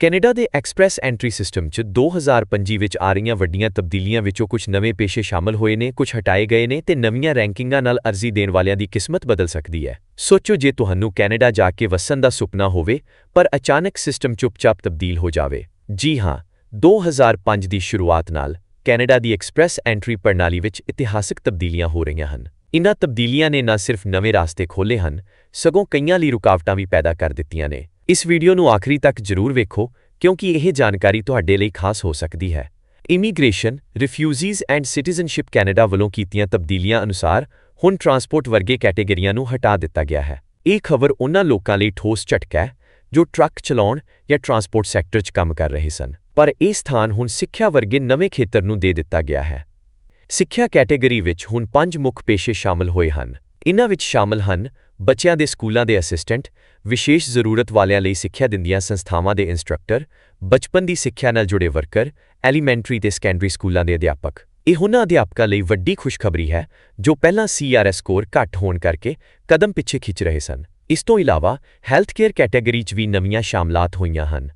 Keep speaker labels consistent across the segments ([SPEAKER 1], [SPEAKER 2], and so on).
[SPEAKER 1] Canada ਦੇ express entry system 'ਚ 2025 ਵਿੱਚ ਆ ਰਹੀਆਂ ਵੱਡੀਆਂ ਤਬਦੀਲੀਆਂ ਵਿੱਚੋਂ ਕੁਝ ਨਵੇਂ ਪੇਸ਼ੇ ਸ਼ਾਮਲ ਹੋਏ ਨੇ, ਕੁਝ ਹਟਾਏ ਗਏ ਨੇ ਤੇ ਨਵੀਆਂ ਰੈਂਕਿੰਗਾਂ ਨਾਲ ਅਰਜ਼ੀ ਦੇਣ ਵਾਲਿਆਂ ਦੀ ਕਿਸਮਤ ਬਦਲ ਸਕਦੀ ਹੈ। ਸੋਚੋ ਜੇ ਤੁਹਾਨੂੰ ਕੈਨੇਡਾ ਜਾ ਕੇ ਵਸਣ ਦਾ ਸੁਪਨਾ ਹੋਵੇ, ਪਰ ਅਚਾਨਕ ਸਿਸਟਮ ਚੁੱਪਚਾਪ ਤਬਦੀਲ ਹੋ ਜਾਵੇ। ਜੀ ਹਾਂ 2005 ਦੀ ਸ਼ੁਰੂਆਤ ਨਾਲ ਕੈਨੇਡਾ ਦੀ ਐਕਸਪ੍ਰੈਸ ਐਂਟਰੀ ਪ੍ਰਣਾਲੀ ਵਿੱਚ ਇਤਿਹਾਸਕ ਤਬਦੀਲੀਆਂ ਹੋ ਰਹੀਆਂ ਹਨ। ਇਨ੍ਹਾਂ ਤਬਦੀਲੀਆਂ ਨੇ ਨਾ ਸਿਰਫ ਨਵੇਂ ਰਸਤੇ ਖੋਲ੍ਹੇ ਹਨ, ਸਗੋਂ ਕਈਆਂ ਲਈ ਰੁਕਾਵਟਾਂ ਵੀ ਪੈਦਾ ਕਰ ਦਿੱਤੀਆਂ ਨੇ। ਇਸ ਵੀਡੀਓ ਨੂੰ ਆਖਰੀ ਤੱਕ ਜ਼ਰੂਰ ਵੇਖੋ, ਕਿਉਂਕਿ ਇਹ ਜਾਣਕਾਰੀ ਤੁਹਾਡੇ ਲਈ ਖਾਸ ਹੋ ਸਕਦੀ ਹੈ। Immigration, refugees and citizenship Canada ਵੱਲੋਂ ਕੀਤੀਆਂ ਤਬਦੀਲੀਆਂ ਅਨੁਸਾਰ ਹੁਣ ਟਰਾਂਸਪੋਰਟ ਵਰਗੇ ਕੈਟੇਗਰੀਆਂ ਨੂੰ ਹਟਾ ਦਿੱਤਾ ਗਿਆ ਹੈ। ਇਹ ਖਬਰ ਉਹਨਾਂ ਲੋਕਾਂ ਲਈ ਠੋਸ ਝਟਕਾ ਹੈ, ਜੋ ਟਰੱਕ ਚਲਾਉਣ ਜਾਂ ਟਰਾਂਸਪੋਰਟ ਸੈਕਟਰ 'ਚ ਕੰਮ ਕਰ ਰਹੇ ਸਨ। ਪਰ ਇਹ ਸਥਾਨ ਹੁਣ ਸਿੱਖਿਆ ਵਰਗੇ ਨਵੇਂ ਖੇਤਰ ਨੂੰ ਦੇ ਦਿੱਤਾ ਗਿਆ ਹੈ। ਸਿੱਖਿਆ ਕੈਟੇਗਰੀ ਵਿੱਚ ਹੁਣ ਪੰਜ ਮੁੱਖ ਪੇਸ਼ੇ ਸ਼ਾਮਲ ਹੋਏ ਹਨ। ਇਨ੍ਹਾਂ ਵਿੱਚ ਸ਼ਾਮਲ ਹਨ ਬੱਚਿਆਂ ਦੇ ਸਕੂਲਾਂ ਦੇ ਅਸਿਸਟੈਂਟ, ਵਿਸ਼ੇਸ਼ ਜ਼ਰੂਰਤ ਵਾਲਿਆਂ ਲਈ ਸਿੱਖਿਆ ਦਿੰਦੀਆਂ ਸੰਸਥਾਵਾਂ ਦੇ ਇੰਸਟ੍ਰਕਟਰ, ਬਚਪਨ ਦੀ ਸਿੱਖਿਆ ਨਾਲ ਜੁੜੇ ਵਰਕਰ, ਐਲੀਮੈਂਟਰੀ ਤੇ ਸੈਕੰਡਰੀ ਸਕੂਲਾਂ ਦੇ ਅਧਿਆਪਕ। ਇਹ ਉਹਨਾਂ ਅਧਿਆਪਕਾਂ ਲਈ ਵੱਡੀ ਖੁਸ਼ਖਬਰੀ ਹੈ ਜੋ ਪਹਿਲਾਂ ਸੀਆਰਐਸ ਸਕੋਰ ਘੱਟ ਹੋਣ ਕਰਕੇ ਕਦਮ ਪਿੱਛੇ ਖਿੱਚ ਰਹੇ ਸਨ। ਇਸ ਤੋਂ ਇਲਾਵਾ ਹੈਲਥ ਕੇਅਰ ਕੈਟੇਗਰੀ 'ਚ ਵੀ ਨਵੀਆਂ ਸ਼ਾਮਲਾਤ ਹੋਈਆਂ ਹਨ।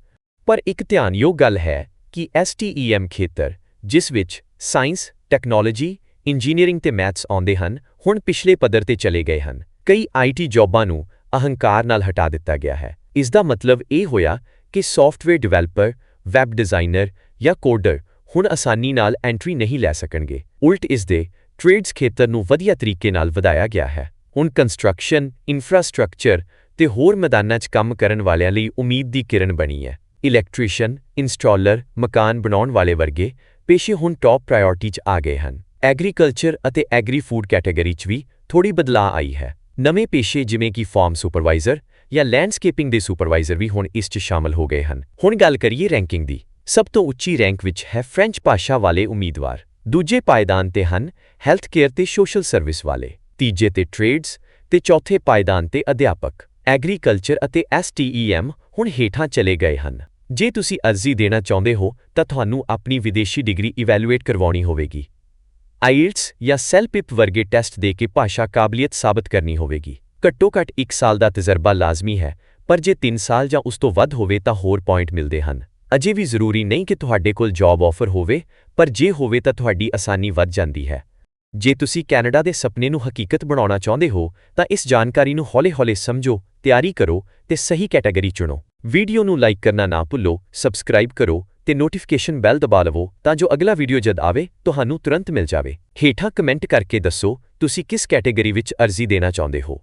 [SPEAKER 1] ਪਰ ਇੱਕ ਧਿਆਨਯੋਗ ਗੱਲ ਹੈ ਕਿ ਐਸਟੀਈਐਮ ਖੇਤਰ, ਜਿਸ ਵਿੱਚ ਸਾਇੰਸ, ਟੈਕਨੋਲੋਜੀ ਇੰਜੀਨੀਅਰਿੰਗ ਤੇ ਮੈਥਸ ਆਉਂਦੇ ਹਨ, ਹੁਣ ਪਿਛਲੇ ਪੱਧਰ ਤੇ ਚਲੇ ਗਏ ਹਨ। ਕਈ ਆਈਟੀ ਜੌਬਾਂ ਨੂੰ ਅਹੰਕਾਰ ਨਾਲ ਹਟਾ ਦਿੱਤਾ ਗਿਆ ਹੈ। ਇਸ ਦਾ ਮਤਲਬ ਇਹ ਹੋਇਆ ਕਿ ਸੌਫਟਵੇਅਰ ਡਿਵੈਲਪਰ, ਵੈਬ ਡਿਜ਼ਾਈਨਰ ਜਾਂ ਕੋਡਰ ਹੁਣ ਆਸਾਨੀ ਨਾਲ ਐਂਟਰੀ ਨਹੀਂ ਲੈ ਸਕਣਗੇ। ਉਲਟ ਇਸ ਦੇ ਟ੍ਰੇਡਸ ਖੇਤਰ ਨੂੰ ਵਧੀਆ ਤਰੀਕੇ ਨਾਲ ਵਧਾਇਆ ਗਿਆ ਹੈ। ਹੁਣ ਕੰਸਟਰਕਸ਼ਨ, ਇਨਫਰਾਸਟ੍ਰਕਚਰ ਤੇ ਹੋਰ ਮੈਦਾਨਾਂ 'ਚ ਕੰਮ ਕਰਨ ਵਾਲਿਆਂ ਲਈ ਉਮੀਦ ਦੀ ਕਿਰਨ ਬਣੀ ਹੈ। ਇਲੈਕਟ੍ਰੀਸ਼ੀਅਨ, ਇੰਸਟਾਲਰ, ਮਕਾਨ ਬਣਾਉਣ ਵਾਲੇ ਵਰਗੇ ਪੇਸ਼ੇ ਹੁਣ ਟੌਪ ਪ੍ਰਾਇੋਰਟੀ 'ਚ ਆ ਗਏ ਹਨ। ਐਗਰੀਕਲਚਰ ਅਤੇ ਐਗਰੀ ਫੂਡ ਕੈਟੇਗਰੀ 'ਚ ਵੀ ਥੋੜੀ ਬਦਲਾਅ ਆਈ ਹੈ। ਨਵੇਂ ਪੇਸ਼ੇ ਜਿਵੇਂ ਕਿ ਫਾਰਮ ਸੁਪਰਵਾਈਜ਼ਰ ਜਾਂ ਲੈਂਡਸਕੇਪਿੰਗ ਦੇ ਸੁਪਰਵਾਈਜ਼ਰ ਵੀ ਹੁਣ ਇਸ 'ਚ ਸ਼ਾਮਲ ਹੋ ਗਏ ਹਨ। ਹੁਣ ਗੱਲ ਕਰੀਏ ਰੈਂਕਿੰਗ ਦੀ। ਸਭ ਤੋਂ ਉੱਚੀ ਰੈਂਕ ਵਿੱਚ ਹੈ ਫ੍ਰੈਂਚ ਭਾਸ਼ਾ ਵਾਲੇ ਉਮੀਦਵਾਰ। ਦੂਜੇ ਪਾਇਦਾਨ ਤੇ ਹਨ ਹੈਲਥ ਕੇਅਰ ਤੇ ਸੋਸ਼ਲ ਸਰਵਿਸ ਵਾਲੇ। ਤੀਜੇ ਤੇ ਟ੍ਰੇਡਸ ਤੇ ਚੌਥੇ ਪਾਇਦਾਨ ਤੇ ਅਧਿਆਪਕ। ਐਗਰੀਕਲਚਰ ਅਤੇ ਐਸਟੀਈਐਮ ਹੁਣ ਹੇਠਾਂ ਚਲੇ ਗਏ ਹਨ। ਜੇ ਤੁਸੀਂ ਅਰਜ਼ੀ ਦੇਣਾ ਚਾਹੁੰਦੇ ਹੋ ਤਾਂ ਤੁਹਾਨੂੰ ਆਪਣੀ ਵਿਦੇਸ਼ੀ ਡਿਗਰੀ ਇਵੈਲੂਏਟ ਕਰਵਾਉਣੀ ਹੋਵੇਗੀ। ਆਈਲਟਸ ਜਾਂ ਸੈਲਪਿਪ ਵਰਗੇ ਟੈਸਟ ਦੇ ਕੇ ਭਾਸ਼ਾ ਕਾਬਲੀਅਤ ਸਾਬਤ ਕਰਨੀ ਹੋਵੇਗੀ। ਘੱਟੋ ਘੱਟ 1 ਸਾਲ ਦਾ ਤਜਰਬਾ ਲਾਜ਼ਮੀ ਹੈ, ਪਰ ਜੇ 3 ਸਾਲ ਜਾਂ ਉਸ ਤੋਂ ਵੱਧ ਹੋਵੇ ਤਾਂ ਹੋਰ ਪੁਆਇੰਟ ਮਿਲਦੇ ਹਨ। ਅਜੇ ਵੀ ਜ਼ਰੂਰੀ ਨਹੀਂ ਕਿ ਤੁਹਾਡੇ ਕੋਲ ਜੌਬ ਆਫਰ ਹੋਵੇ, ਪਰ ਜੇ ਹੋਵੇ ਤਾਂ ਤੁਹਾਡੀ ਆਸਾਨੀ ਵੱਧ ਜਾਂਦੀ ਹੈ। ਜੇ ਤੁਸੀਂ ਕੈਨੇਡਾ ਦੇ ਸੁਪਨੇ ਨੂੰ ਹਕੀਕਤ ਬਣਾਉਣਾ ਚਾਹੁੰਦੇ ਹੋ, ਤਾਂ ਇਸ ਜਾਣਕਾਰੀ ਨੂੰ ਹੌਲੇ-ਹੌਲੇ ਸਮਝੋ, ਤਿਆਰੀ ਕਰੋ ਤੇ ਸਹੀ ਕੈਟਾਗਰੀ ਚੁਣੋ। ਵੀਡੀਓ ਨੂੰ ਲਾਈਕ ਕਰਨਾ ਨਾ ਭੁੱਲੋ, ਸਬਸਕ੍ਰਾਈਬ ਕਰੋ ਤੇ ਨੋਟੀਫਿਕੇਸ਼ਨ ਬੈਲ ਦਬਾ ਲਵੋ ਤਾਂ ਜੋ ਅਗਲਾ ਵੀਡੀਓ ਜਦ ਆਵੇ, ਤੁਹਾਨੂੰ ਤੁਰੰਤ ਮਿਲ ਜਾਵੇ। ਹੇਠਾਂ ਕਮੈਂਟ ਕਰਕੇ ਦੱਸੋ, ਤੁਸੀਂ ਕਿਸ ਕੈਟੇਗਰੀ ਵਿੱਚ ਅਰਜ਼ੀ ਦੇਣਾ ਚਾਹੁੰਦੇ ਹੋ।